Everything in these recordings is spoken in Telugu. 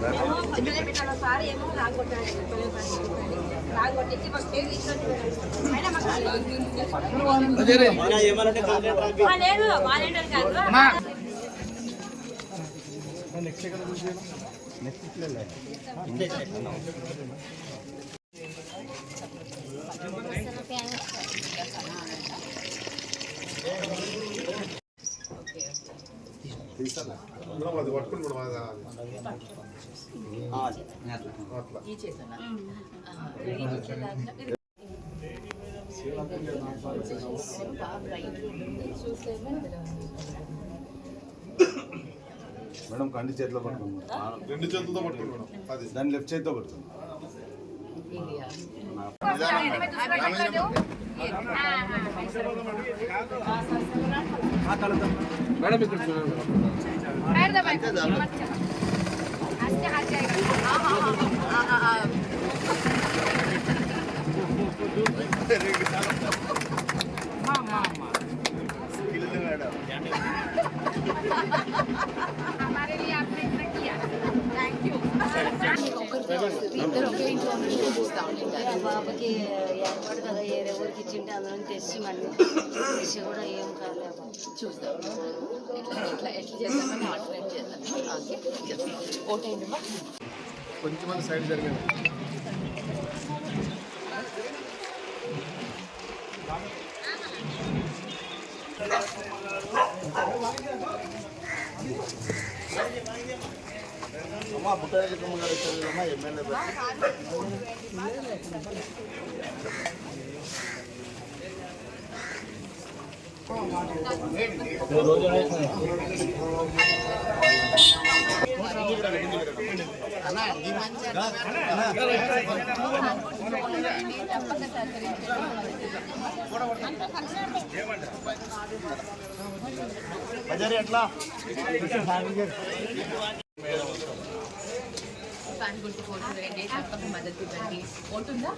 చిన్నదే పెట్టాలి సార్ ఏమో రాగొట్టాడు రాగొట్టేసి తీసుకొని అయినా మాకు లేదు వాలంటీర్ కాదు మనం అది పట్టుకుని మనం అది అట్లా మేడం కండి చేతిలో పట్టుకుంది రెండు చేతులతో పట్టుకుని మేడం అది దాన్ని లెఫ్ట్ చేతితో పడుతుంది ఇద్దరు ఒకే ఇంట్లో ఉన్నట్టు చూస్తా బాబుకి ఏర్పాటు కదా ఏరే ఊరికి ఇచ్చింటే అందులో తెచ్చి మళ్ళీ తెచ్చి కూడా ఏం కాలేదు చూస్తాం ఎట్లా ఎట్లా ఎట్లా చేద్దామని ఆల్టర్నేట్ చేద్దాం. ఓకే. కొంచెం సైడ్ జరిగింది అమ్మా బుట్టాయికమ్మ గారు వచ్చారమ్మా ఎమ్మెల్యే బజారీ ఎట్లా ఫ్యాన్ గుర్తు ఓటు వేయండి తప్పక మద్దతు ఇవ్వండి. ఓటు ఉందా?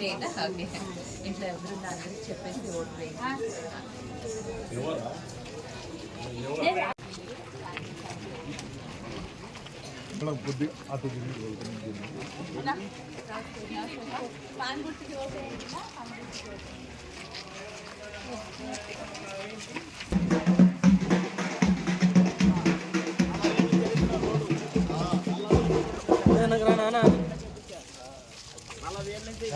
లేదా ఓకే ఇంట్లో ఎవరున్నా అందరికి చెప్పేసి ఓటు వేయండి.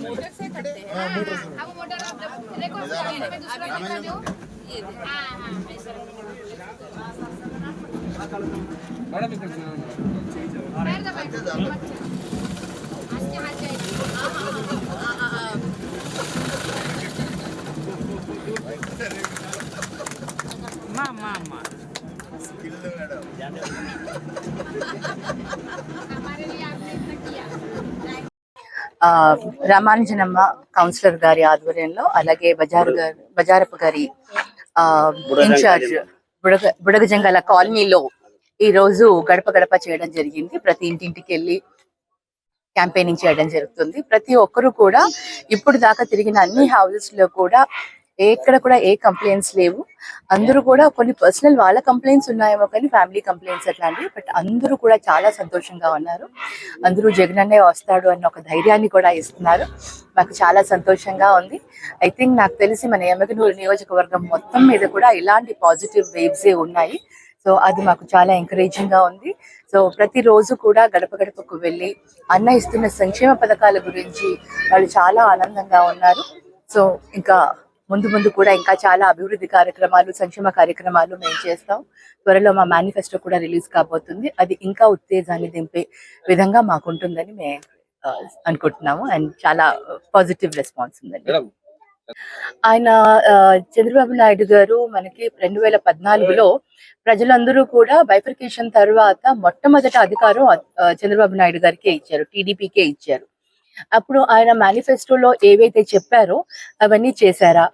मोटर से करते हैं अब मोटर रिकॉर्ड करने में दूसरा दिखा दो ये हाँ हाँ मैडम इधर बैठ जाओ రామానుజనమ్మ కౌన్సిలర్ గారి ఆధ్వర్యంలో అలాగే బజారు గారి బజారప్ప గారి ఆ, ఇన్ఛార్జ్ బుడగ బుడగజంగాల కాలనీలో ఈ రోజు గడప గడప చేయడం జరిగింది. ప్రతి ఇంటింటికి వెళ్ళి క్యాంపెయినింగ్ చేయడం జరుగుతుంది. ప్రతి ఒక్కరు కూడా ఇప్పుడు దాకా తిరిగిన అన్ని హౌసెస్లో కూడా ఎక్కడ కూడా ఏ కంప్లైంట్స్ లేవు. అందరూ కూడా కొన్ని పర్సనల్ వాళ్ళ కంప్లైంట్స్ ఉన్నాయేమో కానీ ఫ్యామిలీ కంప్లైంట్స్ అట్లాంటివి బట్ అందరూ కూడా చాలా సంతోషంగా ఉన్నారు. అందరూ జగన్ అన్నే వస్తాడు అన్న ఒక ధైర్యాన్ని కూడా ఇస్తున్నారు. నాకు చాలా సంతోషంగా ఉంది. ఐ థింక్ నాకు తెలిసి మన ఎమ్మగనూరు నియోజకవర్గం మొత్తం మీద కూడా ఇలాంటి పాజిటివ్ వేవ్స్ ఉన్నాయి. సో అది మాకు చాలా ఎంకరేజింగ్గా ఉంది. సో ప్రతిరోజు కూడా గడప గడపకు వెళ్ళి అన్న ఇస్తున్న సంక్షేమ పథకాల గురించి వాళ్ళు చాలా ఆనందంగా ఉన్నారు. సో ఇంకా ముందు ముందు కూడా ఇంకా చాలా అభివృద్ధి కార్యక్రమాలు సంక్షేమ కార్యక్రమాలు మేము చేస్తాం. త్వరలో మా మేనిఫెస్టో కూడా రిలీజ్ కాబోతుంది. అది ఇంకా ఉత్తేజాన్ని దింపే విధంగా మాకు ఉంటుందని మేము అనుకుంటున్నాము. అండ్ చాలా పాజిటివ్ రెస్పాన్స్ ఉందండి. ఆయన చంద్రబాబు నాయుడు గారు మనకి రెండు వేల పద్నాలుగులో ప్రజలందరూ కూడా బైఫర్కేషన్ తర్వాత మొట్టమొదటి అధికారం చంద్రబాబు నాయుడు గారికే ఇచ్చారు టీడీపీకే ఇచ్చారు. అప్పుడు ఆయన మేనిఫెస్టోలో ఏవైతే చెప్పారో అవన్నీ చేశారా?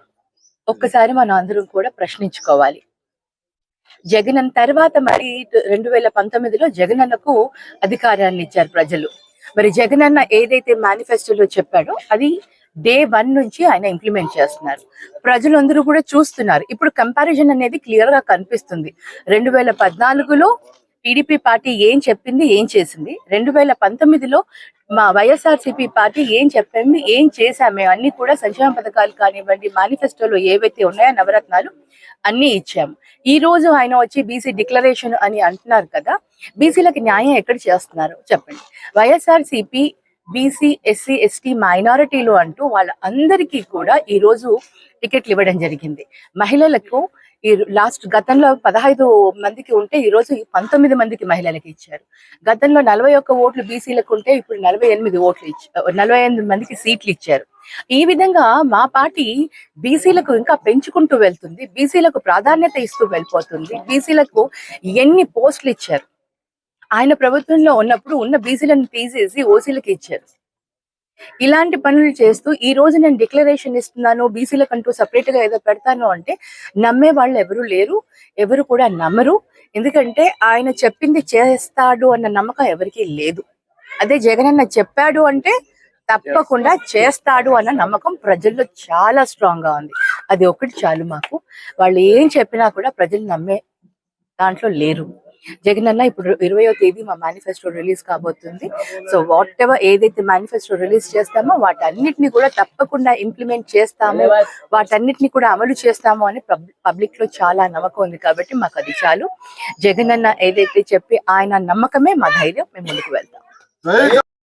ఒక్కసారి మనం అందరం కూడా ప్రశ్నించుకోవాలి. జగన్ తర్వాత మరి రెండు వేల పంతొమ్మిదిలో జగనన్నకు అధికారాన్ని ఇచ్చారు ప్రజలు. మరి జగనన్న ఏదైతే మేనిఫెస్టోలో చెప్పాడో అది డే వన్ నుంచి ఆయన ఇంప్లిమెంట్ చేస్తున్నారు. ప్రజలందరూ కూడా చూస్తున్నారు. ఇప్పుడు కంపారిజన్ అనేది క్లియర్గా కనిపిస్తుంది. రెండు వేల పద్నాలుగులో టీడీపీ పార్టీ ఏం చెప్పింది ఏం చేసింది? రెండు వేల పంతొమ్మిదిలో మా వైఎస్ఆర్సీపీ పార్టీ ఏం చెప్పింది ఏం చేశామే? అన్ని కూడా సంక్షేమ పథకాలు కానివ్వండి మేనిఫెస్టోలో ఏవైతే ఉన్నాయో నవరత్నాలు అన్ని ఇచ్చాము. ఈ రోజు ఆయన వచ్చి బీసీ డిక్లరేషన్ అని అంటున్నారు కదా బీసీలకు న్యాయం ఎక్కడ చేస్తున్నారు చెప్పండి. వైఎస్ఆర్సీపీ బీసీ ఎస్సీ ఎస్టీ మైనారిటీలు అంటూ వాళ్ళ అందరికీ కూడా ఈ రోజు టికెట్లు ఇవ్వడం జరిగింది. మహిళలకు ఈ లాస్ట్ గతంలో పదహైదు మందికి ఉంటే ఈ రోజు పంతొమ్మిది మందికి మహిళలకు ఇచ్చారు. గతంలో నలభై ఒక్క ఓట్లు బీసీలకు ఉంటే ఇప్పుడు నలభై ఎనిమిది ఓట్లు ఇచ్చారు నలభై ఎనిమిది మందికి సీట్లు ఇచ్చారు. ఈ విధంగా మా పార్టీ బీసీలకు ఇంకా పెంచుకుంటూ వెళ్తుంది బీసీలకు ప్రాధాన్యత ఇస్తూ వెళ్ళిపోతుంది బీసీలకు ఎన్ని పోస్టులు ఇచ్చారు. ఆయన ప్రభుత్వంలో ఉన్నప్పుడు ఉన్న బీసీలను తీసేసి ఓసీలకు ఇచ్చారు. ఇలాంటి పనులు చేస్తూ ఈ రోజు నేను డిక్లరేషన్ ఇస్తున్నాను బీసీలకు అంటూ సపరేట్గా ఏదో పెడతాను అంటే నమ్మే వాళ్ళు ఎవరు లేరు ఎవరు కూడా నమ్మరు. ఎందుకంటే ఆయన చెప్పింది చేస్తాడు అన్న నమ్మకం ఎవరికీ లేదు. అదే జగనన్న చెప్పాడు అంటే తప్పకుండా చేస్తాడు అన్న నమ్మకం ప్రజల్లో చాలా స్ట్రాంగ్గా ఉంది. అది ఒకటి చాలు మాకు. వాళ్ళు ఏం చెప్పినా కూడా ప్రజలు నమ్మే దాంట్లో లేరు. జగన్ అన్న ఇప్పుడు ఇరవయో తేదీ మా మేనిఫెస్టో రిలీజ్ కాబోతుంది. సో వాట్ ఎవర్ ఏదైతే మేనిఫెస్టో రిలీజ్ చేస్తామో వాటన్నిటిని కూడా తప్పకుండా ఇంప్లిమెంట్ చేస్తాము. వాటన్నిటిని కూడా అమలు చేస్తాము అని పబ్లిక్లో చాలా నమ్మకం ఉంది కాబట్టి మాకు అది చాలు. జగన్ అన్న ఏదైతే చెప్పి ఆయన నమ్మకమే మా ధైర్యం మేము ముందుకు వెళ్తాం.